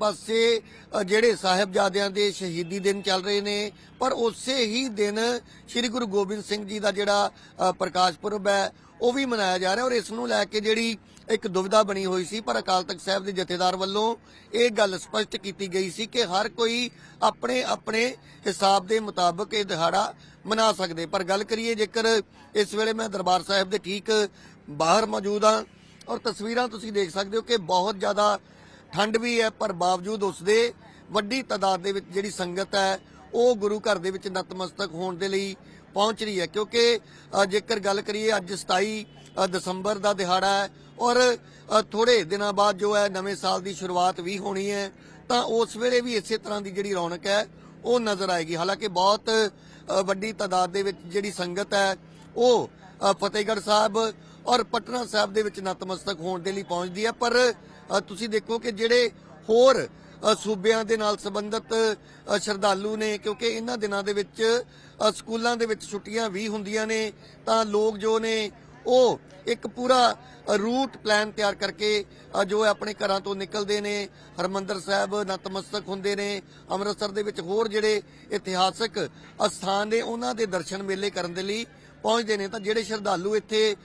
ਪਾਸੇ ਜਿਹੜੇ ਸਾਹਿਬਜ਼ਾਦਿਆਂ ਦੇ ਸ਼ਹੀਦੀ ਦਿਨ ਚੱਲ ਰਹੇ ਨੇ। ਪਰ ਉਸੇ ਹੀ ਦਿਨ ਸ੍ਰੀ ਗੁਰੂ ਗੋਬਿੰਦ ਸਿੰਘ ਜੀ ਦਾ ਜਿਹੜਾ ਪ੍ਰਕਾਸ਼ ਪੁਰਬ ਹੈ, ਉਹ ਵੀ ਮਨਾਇਆ ਜਾ ਰਿਹਾ ਔਰ ਇਸ ਨੂੰ ਲੈ ਕੇ ਜਿਹੜੀ ਇੱਕ ਦੁਵਿਧਾ ਬਣੀ ਹੋਈ ਸੀ, ਪਰ ਅਕਾਲ ਤਖਤ ਸਾਹਿਬ ਦੇ ਜਥੇਦਾਰ ਵੱਲੋਂ ਇਹ ਗੱਲ ਸਪਸ਼ਟ ਕੀਤੀ ਗਈ ਸੀ ਕਿ ਹਰ ਕੋਈ ਆਪਣੇ ਆਪਣੇ ਹਿਸਾਬ ਦੇ ਮੁਤਾਬਕ ਇਹ ਦਿਹਾੜਾ ਮਨਾ ਸਕਦੇ। ਪਰ ਗੱਲ ਕਰੀਏ, ਜੇਕਰ ਇਸ ਵੇਲੇ ਮੈਂ ਦਰਬਾਰ ਸਾਹਿਬ ਦੇ ਠੀਕ ਬਾਹਰ ਮੌਜੂਦ ਹਾਂ ਔਰ ਤਸਵੀਰਾਂ ਤੁਸੀਂ ਦੇਖ ਸਕਦੇ ਹੋ ਕਿ ਬਹੁਤ ਜ਼ਿਆਦਾ ਠੰਡ ਵੀ ਹੈ ਪਰ ਬਾਵਜੂਦ ਉਸ ਦੇ ਵੱਡੀ ਤਾਦਾਦ ਦੇ ਵਿੱਚ ਜਿਹੜੀ ਸੰਗਤ ਹੈ ਉਹ ਗੁਰੂ ਘਰ ਦੇ ਵਿੱਚ ਨਤਮਸਤਕ ਹੋਣ ਦੇ ਲਈ ਪਹੁੰਚ ਰਹੀ ਹੈ। ਕਿਉਂਕਿ ਜੇਕਰ ਗੱਲ ਕਰੀਏ ਅੱਜ 27 ਦਸੰਬਰ ਦਾ ਦਿਹਾੜਾ ਹੈ ਔਰ ਥੋੜੇ ਦਿਨਾਂ ਬਾਅਦ ਜੋ ਹੈ ਨਵੇਂ ਸਾਲ ਦੀ ਸ਼ੁਰੂਆਤ ਵੀ ਹੋਣੀ ਹੈ ਤਾਂ ਉਸ ਵੇਲੇ ਵੀ ਇਸੇ ਤਰ੍ਹਾਂ ਦੀ ਜਿਹੜੀ ਰੌਣਕ ਹੈ ਉਹ ਨਜ਼ਰ ਆਏਗੀ। ਹਾਲਾਂਕਿ ਬਹੁਤ ਵੱਡੀ ਤਾਦਾਦ ਦੇ ਵਿੱਚ ਜਿਹੜੀ ਸੰਗਤ ਹੈ ਉਹ ਅ, ਫਤਿਹਗੜ੍ਹ ਸਾਹਿਬ ਔਰ ਪਟਨਾ ਸਾਹਿਬ ਦੇ ਵਿੱਚ ਨਤਮਸਤਕ ਹੋਣ ਦੇ ਲਈ ਪਹੁੰਚਦੀ ਹੈ ਪਰ ਤੁਸੀਂ ਦੇਖੋ ਕਿ ਜਿਹੜੇ ਹੋਰ ਸੂਬਿਆਂ ਦੇ ਨਾਲ ਸੰਬੰਧਿਤ ਸ਼ਰਧਾਲੂ ਨੇ, ਕਿਉਂਕਿ ਇਹਨਾਂ ਦਿਨਾਂ ਦੇ ਵਿੱਚ ਸਕੂਲਾਂ ਦੇ ਵਿੱਚ ਛੁੱਟੀਆਂ ਵੀ ਹੁੰਦੀਆਂ ਨੇ, ਤਾਂ ਲੋਕ ਜੋ ਨੇ, ਉਹ ਇੱਕ ਪੂਰਾ ਰੂਟ ਪਲਾਨ ਤਿਆਰ ਕਰਕੇ ਜੋ ਆਪਣੇ ਘਰਾਂ ਤੋਂ ਨਿਕਲਦੇ ਨੇ, ਹਰਮੰਦਰ ਸਾਹਿਬ, ਨਤਮਸਤਕ ਹੁੰਦੇ ਨੇ, ਅੰਮ੍ਰਿਤਸਰ ਦੇ ਵਿੱਚ ਹੋਰ ਜਿਹੜੇ ਇਤਿਹਾਸਕ ਅਸਥਾਨ ਨੇ, ਉਹਨਾਂ ਦੇ ਦਰਸ਼ਨ ਮੇਲੇ ਕਰਨ ਦੇ ਲਈ ਪਹੁੰਚਦੇ ਨੇ, ਤਾਂ ਜਿਹੜੇ ਸ਼ਰਧਾਲੂ ਇੱਥੇ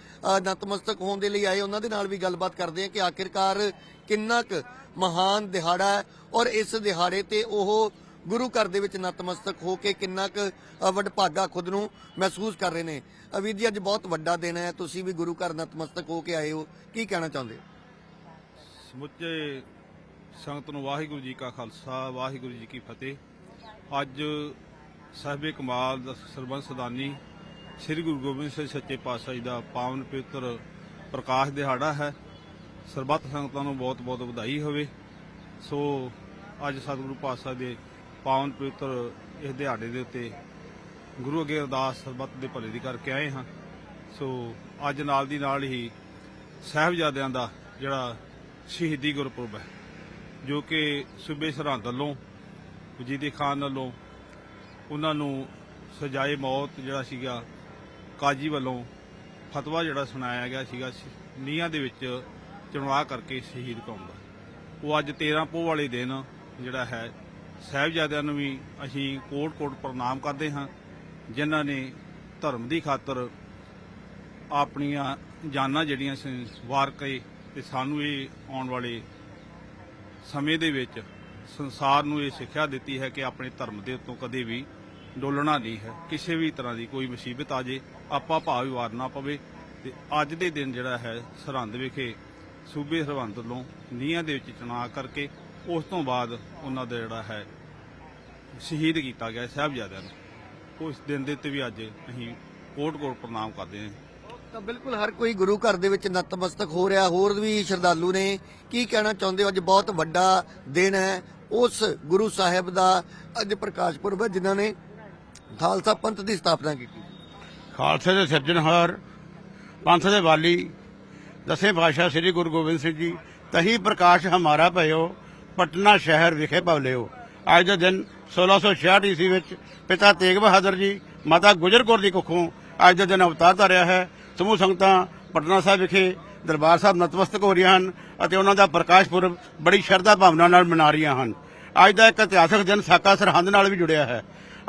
ਨਤਮਸਤਕ ਹੋਣ ਦੇ ਲਈ ਆਏ, ਉਹਨਾਂ ਦੇ ਨਾਲ ਵੀ ਗੱਲਬਾਤ ਕਰਦੇ ਆ ਕਿ ਆਖਿਰਕਾਰ ਕਿੰਨਾ ਕੁ ਮਹਾਨ ਦਿਹਾੜਾ ਹੈ ਔਰ ਇਸ ਦਿਹਾੜੇ ਤੇ ਉਹ ਗੁਰੂ ਘਰ ਦੇ ਵਿੱਚ ਨਤਮਸਤਕ ਹੋ ਕੇ ਕਿੰਨਾ ਕੁ ਵਡਭਾਗਾ ਖੁਦ ਨੂੰ ਮਹਿਸੂਸ ਕਰ ਰਹੇ ਨੇ। ਅਵੀਰ ਜੀ, ਅੱਜ ਬਹੁਤ ਵੱਡਾ ਦਿਨ ਹੈ, ਤੁਸੀਂ ਵੀ ਗੁਰੂ ਘਰ ਨਤਮਸਤਕ ਹੋ ਕੇ ਆਏ ਹੋ, ਕੀ ਕਹਿਣਾ ਚਾਹੁੰਦੇ ਹੋ? ਸਮੁੱਚੇ ਸੰਗਤ ਨੂੰ ਵਾਹਿਗੁਰੂ ਜੀ ਕਾ ਖਾਲਸਾ, ਵਾਹਿਗੁਰੂ ਜੀ ਕੀ ਫਤਿਹ। ਅੱਜ ਸਾਹਿਬੇ ਕਮਾਲ ਦਾ ਸਰਬੰਸ ਸਦਾਨੀ ਸ੍ਰੀ ਗੁਰੂ ਗੋਬਿੰਦ ਸਿੰਘ ਸੱਚੇ ਪਾਤਸ਼ਾਹ ਜੀ ਦਾ ਪਾਵਨ ਪਵਿੱਤਰ ਪ੍ਰਕਾਸ਼ ਦਿਹਾੜਾ ਹੈ। ਸਰਬੱਤ ਸੰਗਤਾਂ ਨੂੰ ਬਹੁਤ-ਬਹੁਤ ਵਧਾਈ ਹੋਵੇ। ਸੋ ਅੱਜ ਸਤਿਗੁਰੂ ਪਾਤਸ਼ਾਹ ਦੇ ਪਾਵਨ ਪਵਿੱਤਰ ਇਸ ਦਿਹਾੜੇ ਦੇ ਉੱਤੇ ਗੁਰੂ ਅੱਗੇ ਅਰਦਾਸ ਸਰਬੱਤ ਦੇ ਭਲੇ ਦੀ ਕਰਕੇ ਆਏ ਹਾਂ। ਸੋ ਅੱਜ ਨਾਲ ਦੀ ਨਾਲ ਹੀ ਸਾਹਿਬਜ਼ਾਦਿਆਂ ਦਾ ਜਿਹੜਾ ਸ਼ਹੀਦੀ ਗੁਰਪੁਰਬ ਹੈ, ਜੋ ਕਿ ਸੂਬੇ ਸਰਹੰਦ ਵੱਲੋਂ ਵਜੀਦੀ ਖਾਨ ਵੱਲੋਂ ਉਹਨਾਂ ਨੂੰ ਸਜ਼ਾਏ ਮੌਤ ਜਿਹੜਾ ਸੀਗਾ ਕਾਜੀ ਵੱਲੋਂ ਫਤਵਾ ਜਿਹੜਾ ਸੁਣਾਇਆ ਗਿਆ ਸੀਗਾ ਨੀਹਾਂ ਦੇ ਵਿੱਚ ਚਣਵਾ ਕਰਕੇ ਸ਼ਹੀਦ ਕੌਮ ਦਾ। ਉਹ ਅੱਜ 13 ਪੋਹ ਵਾਲੇ ਦਿਨ ਜਿਹੜਾ ਹੈ, ਸਾਹਿਬਜ਼ਾਦਿਆਂ ਨੂੰ ਵੀ ਅਸੀਂ ਕੋਟ-ਕੋਟ ਪ੍ਰਣਾਮ ਕਰਦੇ ਹਾਂ, ਜਿਨ੍ਹਾਂ ਨੇ ਧਰਮ ਦੀ ਖਾਤਰ ਆਪਣੀਆਂ ਜਾਨਾਂ ਜਿਹੜੀਆਂ ਸੀ, ਵਾਰ ਕੇ ਤੇ ਸਾਨੂੰ ਇਹ ਆਉਣ ਵਾਲੇ ਸਮੇਂ ਦੇ ਵਿੱਚ ਸੰਸਾਰ ਨੂੰ ਇਹ ਸਿੱਖਿਆ ਦਿੱਤੀ ਹੈ ਕਿ ਆਪਣੇ ਧਰਮ ਦੇ ਉੱਤੋਂ ਕਦੇ ਵੀ ਡੋਲਣਾ ਨਹੀਂ ਹੈ, ਕਿਸੇ ਵੀ ਤਰ੍ਹਾਂ ਦੀ ਕੋਈ ਮੁਸੀਬਤ ਆ ਜੇ, ਆਪਾਂ ਭਾਵ ਹੀ ਨਾ ਪਵੇ ਤੇ ਅੱਜ ਦੇ ਦਿਨ ਜਿਹੜਾ ਹੈ ਸਰਹੰਦ ਵਿਖੇ ਸੂਬੇ ਸਰਹੰਦ ਵੱਲੋਂ ਨੀਹਾਂ ਦੇ ਵਿੱਚ ਚੁਣਾਵ ਕਰਕੇ ਉਸ ਤੋਂ ਬਾਅਦ ਉਹਨਾਂ ਦਾ ਜਿਹੜਾ ਹੈ ਸ਼ਹੀਦ ਕੀਤਾ ਗਿਆ ਸਾਹਿਬਜ਼ਾਦਿਆਂ ਨੂੰ। ਉਸ ਦਿਨ ਦੇ ਉੱਤੇ ਵੀ ਅੱਜ ਅਸੀਂ ਕੋਟ-ਕੋਟ ਪ੍ਰਣਾਮ ਕਰਦੇ ਹਾਂ। ਤਾਂ ਬਿਲਕੁਲ ਹਰ ਕੋਈ ਗੁਰੂ ਘਰ ਦੇ ਵਿੱਚ ਨਤਮਸਤਕ ਹੋ ਰਿਹਾ, ਹੋਰ ਵੀ ਸ਼ਰਧਾਲੂ ਨੇ ਕੀ ਕਹਿਣਾ ਚਾਹੁੰਦੇ ਹੋ? ਅੱਜ ਬਹੁਤ ਵੱਡਾ ਦਿਨ ਹੈ। ਉਸ ਗੁਰੂ ਸਾਹਿਬ ਦਾ ਅੱਜ ਪ੍ਰਕਾਸ਼ ਪੁਰਬ ਜਿਨ੍ਹਾਂ ਨੇ ਖਾਲਸਾ ਪੰਥ ਦੀ ਸਥਾਪਨਾ ਕੀਤੀ ਖਾਲਸੇ ਦੇ ਸਿਰਜਣਹਾਰ ਪੰਥ ਦੇ ਵਾਲੀ ਦਸਵੇਂ ਪਾਤਸ਼ਾਹ ਸ੍ਰੀ ਗੁਰੂ ਗੋਬਿੰਦ ਸਿੰਘ ਜੀ, ਤਹੀ ਪ੍ਰਕਾਸ਼ ਹਮਾਰਾ ਭਇਓ, ਪਟਨਾ ਸ਼ਹਿਰ ਵਿਖੇ ਪਵਲਿਓ। ਅੱਜ ਦੇ ਦਿਨ 1666 ਈਸਵੀ ਵਿੱਚ ਪਿਤਾ ਤੇਗ ਬਹਾਦਰ ਜੀ, ਮਾਤਾ ਗੁਜਰ ਕੌਰ ਦੀ ਕੁੱਖੋਂ ਅੱਜ ਦੇ ਦਿਨ ਅਵਤਾਰ ਧਾਰਿਆ ਹੈ। ਸਮੂਹ ਸੰਗਤਾਂ ਪਟਨਾ ਸਾਹਿਬ ਵਿਖੇ ਦਰਬਾਰ ਸਾਹਿਬ ਨਤਮਸਤਕ ਹੋ ਰਹੀਆਂ ਹਨ ਅਤੇ ਉਹਨਾਂ ਦਾ ਪ੍ਰਕਾਸ਼ ਪੁਰਬ ਬੜੀ ਸ਼ਰਧਾ ਭਾਵਨਾ ਨਾਲ ਮਨਾ ਰਹੀਆਂ ਹਨ। ਅੱਜ ਦਾ ਇੱਕ ਇਤਿਹਾਸਕ ਦਿਨ ਸਾਕਾ ਸਰਹੰਦ ਨਾਲ ਵੀ ਜੁੜਿਆ ਹੈ।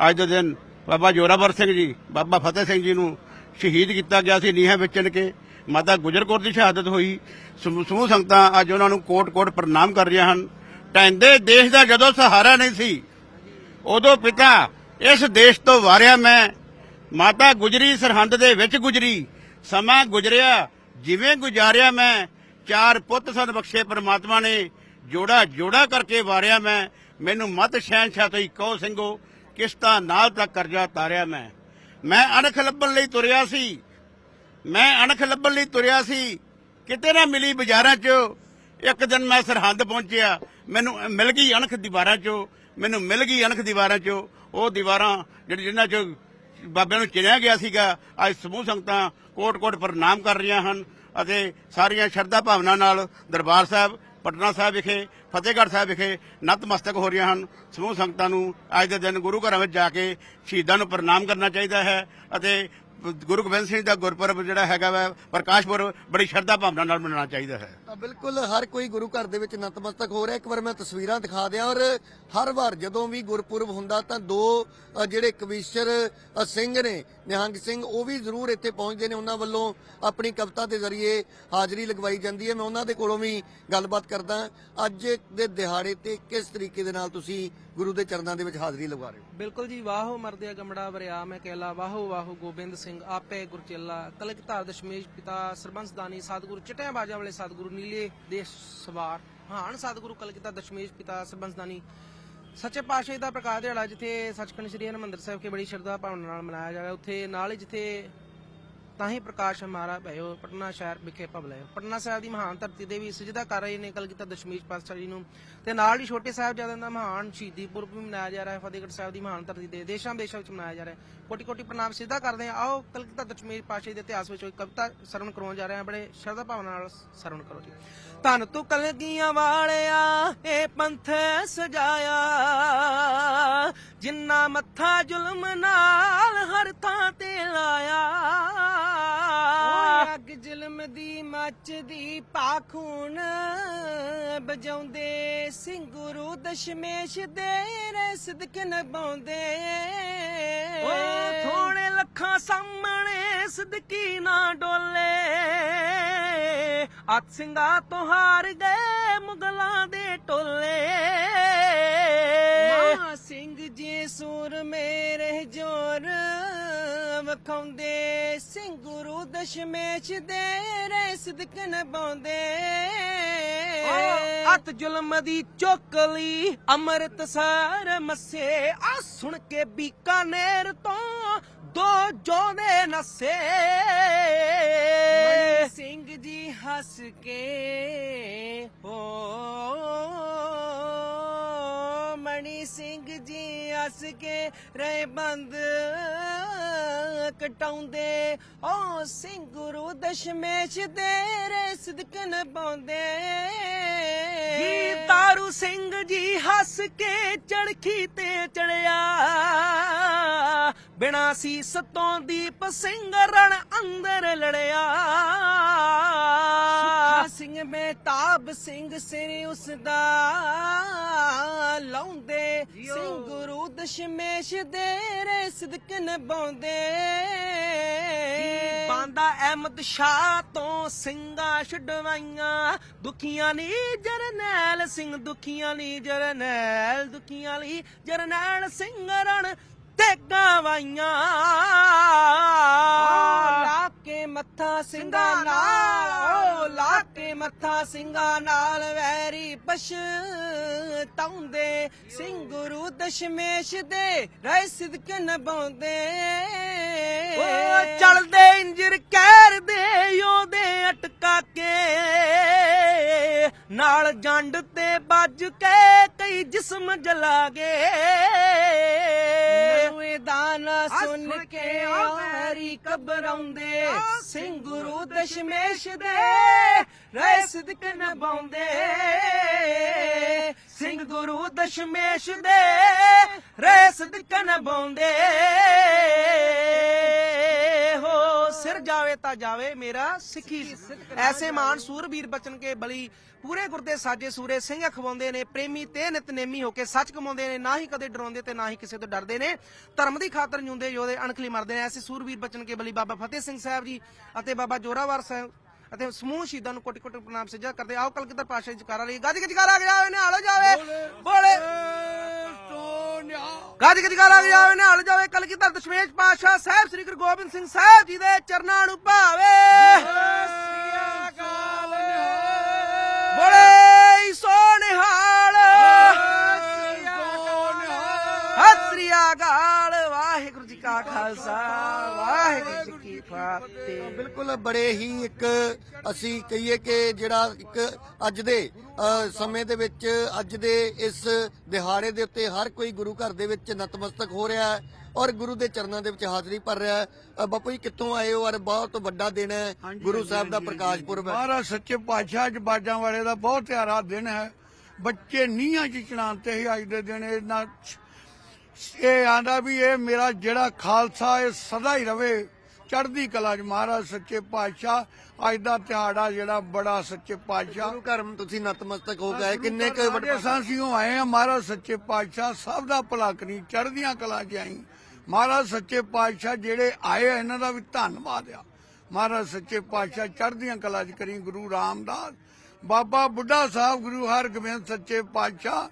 ਅੱਜ ਦੇ ਦਿਨ ਬਾਬਾ ਜੋਰਾਵਰ ਸਿੰਘ ਜੀ, ਬਾਬਾ ਫਤਿਹ ਸਿੰਘ ਜੀ ਨੂੰ ਸ਼ਹੀਦ ਕੀਤਾ ਗਿਆ ਸੀ ਨੀਹਾਂ ਵੇਚਣ ਕੇ। ਮਾਤਾ ਗੁਜਰ ਦੀ ਸ਼ਹਾਦਤ ਹੋਈ। ਸਮੂਹ ਸੰਗਤਾਂ ਅੱਜ ਉਹਨਾਂ ਨੂੰ ਕੋਟ-ਕੋਟ ਪ੍ਰਣਾਮ ਕਰ ਰਹੀਆਂ ਹਨ। ਟੈਂਦੇ ਦੇਸ਼ ਦਾ ਜਦੋਂ ਸਹਾਰਾ ਨਹੀਂ ਸੀ, ਉਦੋਂ ਪਿਤਾ ਇਸ ਦੇਸ਼ ਤੋਂ ਵਾਰਿਆ ਮੈਂ। ਮਾਤਾ ਗੁਜਰੀ ਸਰਹੰਦ ਦੇ ਵਿੱਚ ਗੁਜਰੀ, ਸਮਾਂ ਗੁਜਰਿਆ, ਜਿਵੇਂ ਗੁਜ਼ਾਰਿਆ ਮੈਂ। ਚਾਰ ਪੁੱਤ ਸਨ ਬਖਸ਼ੇ ਪ੍ਰਮਾਤਮਾ ਨੇ ਜੋੜਾ ਜੋੜਾ ਕਰਕੇ ਵਾਰਿਆ ਮੈਂ। ਮੈਨੂੰ ਮਤ ਸ਼ਹਿਨਸ਼ਾਹ ਤੋਂ ਕਹੋ ਸਿੰਘੋ ਕਿਸ਼ਤਾ ਨਾਲ ਤੱਕ ਕਰਜ਼ਾ ਤਾਰਿਆ ਮੈਂ। ਮੈਂ ਅਣਖ ਲੱਭਣ ਲਈ ਤੁਰਿਆ ਸੀ। ਮੈਂ ਅਣਖ ਲੱਭਣ ਲਈ ਤੁਰਿਆ ਸੀ। ਕਿਤੇ ਨਾ ਮਿਲੀ ਬਾਜ਼ਾਰਾਂ 'ਚ। ਇੱਕ ਦਿਨ ਮੈਂ ਸਰਹੰਦ ਪਹੁੰਚਿਆ। ਮੈਨੂੰ ਮਿਲ ਗਈ ਅਣਖ ਦੀਵਾਰਾਂ ਚੋਂ। ਮੈਨੂੰ ਮਿਲ ਗਈ ਅਣਖ ਦੀਵਾਰਾਂ ਚੋਂ। ਉਹ ਦੀਵਾਰਾਂ ਜਿਹੜੀ ਜਿਨ੍ਹਾਂ 'ਚ ਬਾਬਿਆਂ ਨੂੰ ਚਿਣਿਆ ਗਿਆ ਸੀਗਾ, ਅੱਜ ਸਮੂਹ ਸੰਗਤਾਂ ਕੋਟ-ਕੋਟ ਪ੍ਰਣਾਮ ਕਰ ਰਹੀਆਂ ਹਨ ਅਤੇ ਸਾਰੀਆਂ ਸ਼ਰਧਾ ਭਾਵਨਾ ਨਾਲ ਦਰਬਾਰ ਸਾਹਿਬ ਪਟਨਾ ਸਾਹਿਬ ਵਿਖੇ, ਫਤਿਹਗੜ੍ਹ ਸਾਹਿਬ ਵਿਖੇ ਨਤਮਸਤਕ ਹੋ ਰਹੀਆਂ ਹਨ। ਸਮੂਹ ਸੰਗਤਾਂ ਨੂੰ ਅੱਜ ਦੇ ਦਿਨ ਗੁਰੂ ਘਰਾਂ ਵਿੱਚ ਜਾ ਕੇ ਸ਼ਹੀਦਾਂ ਨੂੰ ਪ੍ਰਣਾਮ ਕਰਨਾ ਚਾਹੀਦਾ ਹੈ ਅਤੇ ਗੁਰੂ ਗੋਬਿੰਦ ਸਿੰਘ ਦਾ ਗੁਰਪੁਰਬ ਜਿਹੜਾ ਹੈਗਾ ਵਾ ਪ੍ਰਕਾਸ਼ ਪੁਰਬ ਬੜੀ ਸ਼ਰਧਾ ਭਾਵਨਾ ਨਾਲ ਮਨਾਉਣਾ ਚਾਹੀਦਾ ਹੈ। ਤਾਂ ਬਿਲਕੁਲ ਹਰ ਕੋਈ ਗੁਰੂ ਘਰ ਦੇ ਵਿੱਚ ਨਤਮਸਤਕ ਹੋ ਰਿਹਾ। ਇੱਕ ਵਾਰ ਮੈਂ ਤਸਵੀਰਾਂ ਦਿਖਾ ਦਿਆਂ ਔਰ ਹਰ ਵਾਰ ਜਦੋਂ ਵੀ ਗੁਰਪੁਰਬ ਹੁੰਦਾ ਤਾਂ ਦੋ ਅ, ਜਿਹੜੇ ਕਵੀਸ਼ਰ ਅ, ਸਿੰਘ ਨੇ ਨਿਹੰਗ ਸਿੰਘ ਉਹ ਵੀ ਜ਼ਰੂਰ ਇੱਥੇ ਪਹੁੰਚਦੇ ਨੇ। ਉਹਨਾਂ ਵੱਲੋਂ ਆਪਣੀ ਕਵਿਤਾ ਦੇ ਜ਼ਰੀਏ ਹਾਜ਼ਰੀ ਲਗਵਾਈ ਜਾਂਦੀ ਹੈ। ਮੈਂ ਉਹਨਾਂ ਦੇ ਕੋਲੋਂ ਵੀ ਗੱਲਬਾਤ ਕਰਦਾ ਅੱਜ ਦੇ ਦਿਹਾੜੇ ਤੇ ਕਿਸ ਤਰੀਕੇ ਦੇ ਨਾਲ ਤੁਸੀਂ ਗੁਰੂ ਦੇ ਚਰਨਾਂ ਦੇ ਵਿੱਚ ਹਾਜ਼ਰੀ ਲਗਵਾ ਰਹੇ ਹੋ? ਬਿਲਕੁਲ ਜੀ ਵਾਹੋ ਮਰਦਿਆ ਗਮੜਾ ਵਰਿਆ ਮੈਂ ਕਹਿਲਾ ਵਾਹੋ ਵਾਹੋ ਗੋਬਿੰਦ ਸਿੰਘ। ਆਪੇ ਗੁਰਚੇਲਾ ਕਲਕਤਾਰ ਦਸ਼ਮੇਸ਼ ਪਿਤਾ, ਸਰਬੰਸ ਦਾਨੀ ਚਟਿਆਂ ਬਾਜਾਂ ਵਾਲੇ ਸਤਿਗੁਰੂ ਨੀਲੇ ਦੇਸ਼ ਸਵਾਰ, ਮਹਾਨ ਸਤਿਗੁਰੂ ਕਲਕਤਾਰ ਦਸ਼ਮੇਸ਼ ਪਿਤਾ, ਸਰਬੰਸ ਸੱਚੇ ਪਾਤਸ਼ਾਹ ਦਾ ਪ੍ਰਕਾਸ਼ ਦਿਹਾੜਾ ਜਿੱਥੇ ਸੱਚਖੰਡ ਸ੍ਰੀ ਹਰਿਮੰਦਰ ਸਾਹਿਬ ਕੇ ਬੜੀ ਸ਼ਰਧਾ ਭਾਵਨਾ ਨਾਲ ਮਨਾਇਆ ਜਾ ਰਿਹਾ, ਉੱਥੇ ਨਾਲ ਹੀ ਜਿੱਥੇ ਤਾਂ ਹੀ ਪ੍ਰਕਾਸ਼ ਹਮਾਰਾ ਭਇਓ ਪਟਨਾ ਸ਼ਹਿਰ ਵਿਖੇ ਭਵਲਿਓ ਪਟਨਾ ਸਾਹਿਬ ਦੀ ਮਹਾਨ ਧਰਤੀ ਦੇ ਵੀ ਸਜਦਾ ਕਰ ਰਹੇ ਨੇ ਕਲਗੀਧਰ ਦਸ਼ਮੇਸ਼ ਪਾਤਸ਼ਾਹ ਜੀ ਨੂੰ। ਤੇ ਨਾਲ ਹੀ ਛੋਟੇ ਸਾਹਿਬਜ਼ਾਦਿਆਂ ਦਾ ਮਹਾਨ ਸ਼ਹੀਦੀ ਪੁਰਬ ਵੀ ਮਨਾਇਆ ਜਾ ਰਿਹਾ ਹੈ ਫਤਿਹਗੜ੍ਹ ਸਾਹਿਬ ਦੀ ਮਹਾਨ ਧਰਤੀ ਤੇ ਦੇਸ਼ਾਂ ਵਿਦੇਸ਼ਾਂ ਵਿੱਚ ਮਨਾਇਆ ਜਾ ਰਿਹਾ। ਹੈ ਕੋਟੀ ਕੋਟੀ ਪ੍ਰਣਾਮ ਸਿੱਧਾ ਕਰਦੇ ਹਾਂ। ਆਓ ਕਲਗੀਧਰ ਦਸ਼ਮੇਸ਼ ਪਾਤਸ਼ਾਹ ਦੇ ਇਤਿਹਾਸ ਵਿੱਚ ਇੱਕ ਕਵਿਤਾ ਸਰਵਣ ਕਰਵਾਉਣ ਜਾ ਰਹੇ ਹਾਂ। ਬੜੇ ਸ਼ਰਧਾ ਭਾਵਨਾ ਨਾਲ ਸਰਵਣ ਕਰੋ ਜੀ। ਧੰਨ ਤੂੰ ਕਲਗੀਆਂ ਵਾਲਿਆ ਇਹ ਪੰਥ ਸਜਾਇਆ, ਜਿੰਨਾ ਮੱਥਾ ਜ਼ੁਲਮ ਨਾਲ ਹਰ ਥਾਂ ਤੇ ਲਾਇਆ। ਓਏ ਅੱਗ ਜ਼ੁਲਮ ਦੀ ਮੱਚਦੀ ਪਾਖੂਨ ਬਜਾਉਂਦੇ, ਸਿੰਘ ਗੁਰੂ ਦਸ਼ਮੇਸ਼ ਦੇ ਰੇ ਸਦਕ ਨਭਾਉਂਦੇ। ਓ ਥੋੜੇ ਲੱਖਾਂ ਸਾਹਮਣੇ ਸਦਕੀ ਨਾ ਡੋਲੇ। ਅੱਤ ਸਿੰਘਾਂ ਤੋਂ ਹਾਰ ਗਏ ਮੁਗਲਾਂ ਦੇ ਟੋਲੇ। ਮਾ ਸਿੰਘ ਜੀ ਸੂਰ ਮੇਰੇ ਜੋਰ ਵਖਾਉਂਦੇ, ਸਿੰਘ ਗੁਰੂ ਦਸ਼ਮੇਸ਼ ਦੇ ਰੇ ਸਦਕ ਅੱਤ ਜ਼ੁਲਮ ਦੀ ਚੋਕਲੀ ਅੰਮ੍ਰਿਤਸਰ ਮੱਸੇ। ਆ ਸੁਣ ਕੇ ਬੀਕਾਨੇਰ ਤੋਂ ਦੋ ਜੋਦੇ ਨਸੇ। ਸਿੰਘ ਜੀ ਹੱਸ ਕੇ, ਹੋ ਹੱਸ ਕੇ ਰਹਿ ਬੰਦ ਕਟਾਉਂਦੇ। ਓ ਸਿੰਘ ਗੁਰੂ ਦਸ਼ਮੇਸ਼ ਦੇ ਰੇ ਸਦਕ ਨਭਾਉਂਦੇ। ਜੀ ਤਾਰੂ ਸਿੰਘ ਜੀ ਹੱਸ ਕੇ ਚੜਖੀ ਤੇ ਚੜਿਆ। ਬਿਨਾ ਸੀਸ ਤੋਂ ਦੀਪ ਸਿੰਘ ਰਣ ਅੰਦਰ ਲੜਿਆ। ਸੁਖਾ ਸਿੰਘ ਮਹਿਤਾਬ ਸਿੰਘ ਸਿਰ ਉਸ ਦਾ ਲਾਉਂਦੇ ਸਿੰਘ ਗੁਰੂ ਦਸ਼ਮੇਸ਼ ਦੇ ਰੇ ਸਦਕ ਨਭਾਉਂਦੇ। ਬਾਂਦਾ ਅਹਿਮਦ ਸ਼ਾਹ ਤੋਂ ਸਿੰਘਾਂ ਛਡਵਾਈਆਂ। ਦੁਖੀਆਂ ਨੀ ਜਰਨੈਲ ਸਿੰਘ ਦੁਖੀਆਂ ਨੀ ਜਰਨੈਲ ਦੁਖੀਆਂ ਲਈ ਜਰਨੈਲ ਸਿੰਘ ਰਣ ਤੇ ਗਵਾਈਆਂ ਲਾ ਕੇ ਮੱਥਾ ਸਿੰਘਾਂ ਨਾਲ। ਓ ਲਾ ਕੇ ਮੱਥਾ ਸਿੰਘਾਂ ਨਾਲ ਵੈਰੀ ਪਛਤਾਉਂਦੇ। ਸਿੰਘ ਗੁਰੂ ਦਸ਼ਮੇਸ਼ ਦੇ ਰਹਿ ਸਿਦਕ ਨਭਾਉਂਦੇ। ਓ ਚਲਦੇ ਇੰਜਰ ਕਹਿਰ ਦੇ ਯੋਦੇ ਅਟਕਾ ਕੇ। ਨਾਲ ਜੰਡ ਤੇ ਵੱਜ ਕੇ ਕਈ ਜਿਸਮ ਜਲਾ ਗਏ ਨਵੇਂ ਦਾਨਾ ਸੁਣ ਕੇ ਆਰੀ ਕਬਰਾਉਂਦੇ ਸਿੰਘ ਗੁਰੂ ਦਸ਼ਮੇਸ਼ ਦੇ ਰਹਿ ਸਦਕ ਨਭਾਉਂਦੇ ਸਿੰਘ ਗੁਰੂ ਦਸ਼ਮੇਸ਼ ਦੇ ਰਹਿ ਸਦਕ ਨਭਾਉਂਦੇ ਹੋ ਸਿਰ ਜਾਵੇ ਤਾਂ ਜਾਵੇ ਮੇਰਾ ਸਿੱਖੀ ਐਸੇ ਮਾਨ ਸੂਰਬੀਰ ਬਚਨ ਕੇ ਬਲੀ ਪੂਰੇ ਗੁਰਦੇ ਸਾਜੇ ਸੂਰੇ ਸਿੰਘ ਖਵਾਉਂਦੇ ਨੇ ਪ੍ਰੇਮੀ ਤੇ ਨਿਤਨੇਮੀ ਹੋ ਕੇ ਸੱਚ ਕਮਾਉਂਦੇ ਨੇ ਨਾ ਹੀ ਕਦੇ ਡਰਾਉਂਦੇ ਤੇ ਨਾ ਹੀ ਕਿਸੇ ਤੋਂ ਡਰਦੇ ਨੇ। ਧਰਮ ਦੀ ਖਾਤਰ ਜਿਉਂਦੇ ਯੋਧੇ ਅਣਖਲੀ ਮਰਦੇ ਨੇ ਐਸੇ ਸੂਰਬੀਰ ਬਚਨ ਕੇ ਬਲੀ ਬਾਬਾ ਫਤਿਹ ਸਿੰਘ ਸਾਹਿਬ ਜੀ ਅਤੇ ਬਾਬਾ ਜੋਰਾਵਰ ਸਾਹਿਬ ਅਤੇ ਸਮੂਹ ਸ਼ਹੀਦਾਂ ਨੂੰ ਕੋਟि ਕੋਟि ਪ੍ਰਣਾਮ ਸਜਾ ਕਰਦੇ। ਆਓ ਕਲਕੱਤਾ ਪਾਸ਼ਾ ਜੀ ਕਰਾ ਰਹੀ ਗੱਜ ਕਰਾ ਗਿਆ ਨੇ ਹਾਲੋ ਜਾਵੇ। ਬੋਲੇ। ਗੱਜ ਗੱਜ ਕਰਾ ਗਿਆ ਨੇ ਹਾਲੋ ਜਾਵੇ ਕਲਕੱਤਾ ਦਸ਼ਮੇਸ਼ ਪਾਸ਼ਾ ਸਾਹਿਬ, ਸ੍ਰੀ ਗੁਰੂ ਗੋਬਿੰਦ ਸਿੰਘ ਸਾਹਿਬ ਜੀ ਦੇ ਚਰਨਾਂ ਨੂੰ ਭਾਵੇ। ਬੋਲੇ ਸੋਨਿਹਾਲ ਸਤਿ ਸ੍ਰੀ ਅਕਾਲ। ਵਾਹਿਗੁਰੂ ਜੀ ਕਾ ਖਾਲਸਾ। ਵਾਹਿਗੁਰੂ ਕੀ ਫਤਿਹ ਬਿਲਕੁਲ ਬੜੇ ਹੀ ਇੱਕ ਅਸੀਂ ਕਹੀਏ ਕਿ ਜਿਹੜਾ ਇੱਕ ਅੱਜ ਦੇ ਸਮੇਂ ਦੇ ਵਿੱਚ ਅੱਜ ਦੇ ਇਸ ਦਿਹਾੜੇ ਦੇ ਉੱਤੇ ਹਰ ਕੋਈ ਗੁਰੂ ਘਰ ਦੇ ਵਿੱਚ ਨਤਮਸਤਕ ਹੋ ਰਿਹਾ ਹੈ ਔਰ ਗੁਰੂ ਦੇ ਚਰਨਾਂ ਦੇ ਵਿੱਚ ਹਾਜ਼ਰੀ ਭਰ ਰਿਹਾ ਹੈ। ਬਾਪੂ ਜੀ ਕਿੱਥੋਂ ਆਏ ਹੋ ਔਰ ਬਹੁਤ ਵੱਡਾ ਦਿਨ ਹੈ। ਗੁਰੂ ਸਾਹਿਬ ਦਾ ਪ੍ਰਕਾਸ਼ ਪੁਰਬ ਹੈ। ਮਹਾਰਾਜ ਸੱਚੇ ਪਾਤਸ਼ਾਹ ਅੱਜ ਬਾਜਾਂ ਵਾਲੇ ਦਾ ਬਹੁਤ ਪਿਆਰਾ ਦਿਨ ਹੈ। ਬੱਚੇ ਨੀਹਾਂ ਚ ਚਣਾਉਂਦੇ ਸੀ ਅੱਜ ਦੇ ਦਿਨ ਇਹਨਾਂ ਇਹ ਆਂਦਾ ਵੀ ਇਹ ਮੇਰਾ ਜਿਹੜਾ ਖਾਲਸਾ ਇਹ ਸਦਾ ਹੀ ਰਵੇ। ਚੜ੍ਹਦੀ ਕਲਾ 'ਚ। ਮਹਾਰਾਜ ਸੱਚੇ ਪਾਤਸ਼ਾਹ ਅੱਜ ਦਾ ਦਿਹਾੜਾ ਜਿਹੜਾ ਬੜਾ ਸੱਚੇ ਪਾਤਸ਼ਾਹ। ਗੁਰੂ ਘਰ ਤੁਸੀਂ ਨਤਮਸਤਕ ਹੋ ਗਏ ਕਿੰਨੇ ਕੁ ਵੱਡੇ ਸਾਂਸੀਓ ਆਏ ਆ ਮਹਾਰਾਜ ਸੱਚੇ ਪਾਤਸ਼ਾਹ ਸਭ ਦਾ ਭਲਾ ਕਰੀ ਚੜ੍ਹਦੀਆਂ ਕਲਾ 'ਚ ਆਈ। ਮਹਾਰਾਜ ਸੱਚੇ ਪਾਤਸ਼ਾਹ ਜਿਹੜੇ ਆਏ ਆ, ਇਹਨਾਂ ਦਾ ਵੀ ਧੰਨਵਾਦ ਆ। ਮਹਾਰਾਜ ਸੱਚੇ ਪਾਤਸ਼ਾਹ ਚੜ੍ਹਦੀਆਂ ਕਲਾ 'ਚ ਕਰੀ ਗੁਰੂ ਰਾਮਦਾਸ। ਬਾਬਾ ਬੁੱਢਾ ਸਾਹਿਬ ਗੁਰੂ ਹਰਗੋਬਿੰਦ ਸੱਚੇ ਪਾਤਸ਼ਾਹ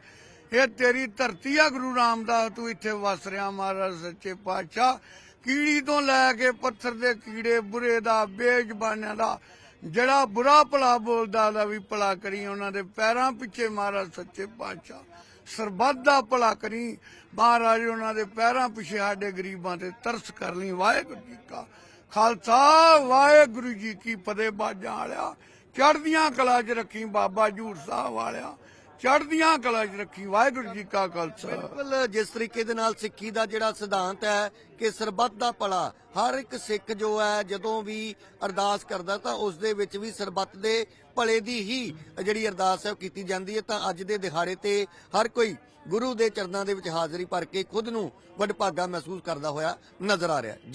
ਇਹ ਤੇਰੀ ਧਰਤੀ ਆ ਗੁਰੂ ਰਾਮਦਾਸ ਤੂੰ ਇੱਥੇ ਵਸ ਰਿਹਾ ਮਹਾਰਾਜ ਸੱਚੇ ਪਾਤਸ਼ਾਹ। ਕੀੜੀ ਤੋਂ ਲੈ ਕੇ ਪੱਥਰ ਦੇ ਕੀੜੇ, ਬੁਰੇ ਦਾ, ਬੇਜ਼ਬਾਨਾਂ ਦਾ, ਜਿਹੜਾ ਬੁਰਾ ਭਲਾ ਬੋਲਦਾ ਦਾ ਵੀ ਭਲਾ ਕਰੀ। ਉਹਨਾਂ ਦੇ ਪੈਰਾਂ ਪਿੱਛੇ ਮਹਾਰਾਜ ਸੱਚੇ ਪਾਤਸ਼ਾਹ। ਸਰਬੱਤ ਦਾ ਭਲਾ ਕਰੀ। ਮਹਾਰਾਜ ਉਹਨਾਂ ਦੇ ਪੈਰਾਂ ਪਿੱਛੇ ਸਾਡੇ ਗਰੀਬਾਂ ਤੇ ਤਰਸ ਕਰ ਲਈ। ਵਾਹਿਗੁਰੂ ਜੀ ਕਾ ਖਾਲਸਾ। ਵਾਹਿਗੁਰੂ ਜੀ ਕੀ ਫਤਿਹ। ਬਾਜਾਂ ਵਾਲਿਆ, ਚੜ੍ਹਦੀਆਂ ਕਲਾ 'ਚ ਰੱਖੀ ਬਾਬਾ ਜੂੜ ਸਾਹਿਬ ਵਾਲਿਆ। ਚੜ੍ਹਦੀਆਂ ਕਲਾ 'ਚ ਰੱਖੀ, ਵਾਹਿਗੁਰੂ ਜੀ ਕਾ ਖਾਲਸਾ। ਬਿਲਕੁਲ, ਜਿਸ ਤਰੀਕੇ ਦੇ ਨਾਲ ਸਿੱਖੀ ਦਾ ਜਿਹੜਾ ਸਿਧਾਂਤ ਹੈ ਕਿ ਸਰਬੱਤ ਦਾ ਭਲਾ, ਹਰ ਇੱਕ ਸਿੱਖ ਜੋ ਹੈ, ਜਦੋਂ ਵੀ ਅਰਦਾਸ ਕਰਦਾ ਤਾਂ ਉਸ ਦੇ ਵਿੱਚ ਵੀ ਸਰਬੱਤ ਦੇ ਭਲੇ ਦੀ ਹੀ ਜਿਹੜੀ ਅਰਦਾਸ ਹੈ ਉਹ ਕੀਤੀ ਜਾਂਦੀ ਹੈ। ਤਾਂ ਅੱਜ ਦੇ ਦਿਹਾੜੇ ਤੇ ਹਰ ਕੋਈ ਗੁਰੂ ਦੇ ਚਰਨਾਂ ਦੇ ਵਿੱਚ ਹਾਜ਼ਰੀ ਭਰ ਕੇ ਖੁਦ ਨੂੰ ਵਡਭਾਗਾ ਮਹਿਸੂਸ ਕਰਦਾ ਹੋਇਆ ਨਜ਼ਰ ਆ ਰਿਹਾ ਹੈ।